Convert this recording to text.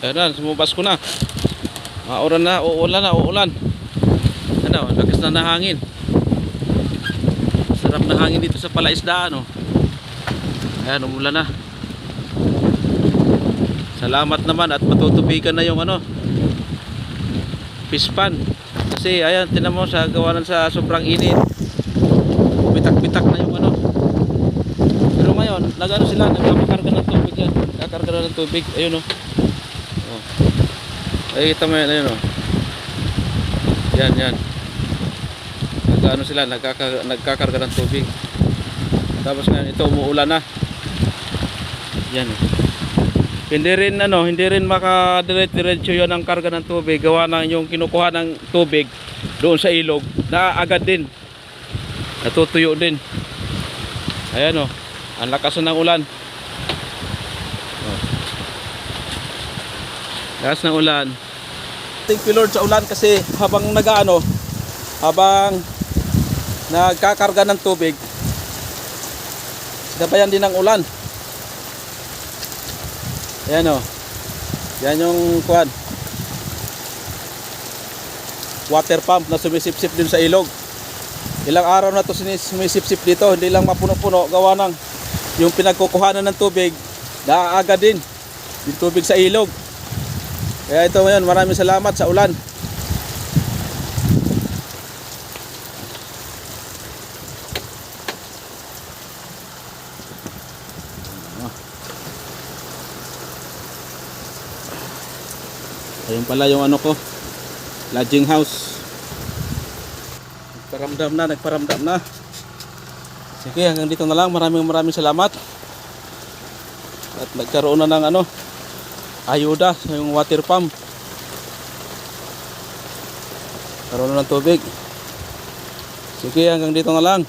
Ayan na, sumubas ko na. Maulan na, uulan na, uulan. Ano, lakas na ng hangin. Sarap na hangin dito sa palaisdaan, oh. Ayan, umulan na. Salamat naman at matutubigan na yung ano, pispan. Kasi ayan, tinan mo sa gawanan sa sobrang init. Bitak-bitak na yung ano. Pero ngayon, nagano sila, nagpapakarga ng tubig yan. Nagkakarga na ng tubig. Ayun oh. Ay, kita mo yan, ayun oh. Yan, yan. Nagano sila, nagkaka, nagkakarga ng tubig. Tapos ngayon, ito umuulan na. Yan oh. Hindi rin ano, hindi rin makadiretso yun ang karga ng tubig gawa ng yung kinukuha ng tubig doon sa ilog naaagad din. Natutuyo din. Ayan oh. Ang lakas na ng ulan. Lakas ng ulan. Thank you Lord sa ulan kasi habang nagaano habang nagkakarga ng tubig sinabayan din ng ulan. Ayan o. Yan yung kuan. Water pump na sumisipsip din sa ilog. Ilang araw na to sumisipsip dito. Hindi lang mapuno-puno. Gawa ng yung pinagkukuhanan ng tubig. Naaaga din. Yung tubig sa ilog. Kaya ito ngayon. Maraming salamat sa ulan. Ayun pala yung ano ko. Lodging house. Nagparamdam na, nagparamdam na. Sige, hanggang dito na lang. Maraming maraming salamat. At nagkaroon na ng ano, ayuda yung water pump. Karoon ng tubig. Sige, hanggang dito na lang.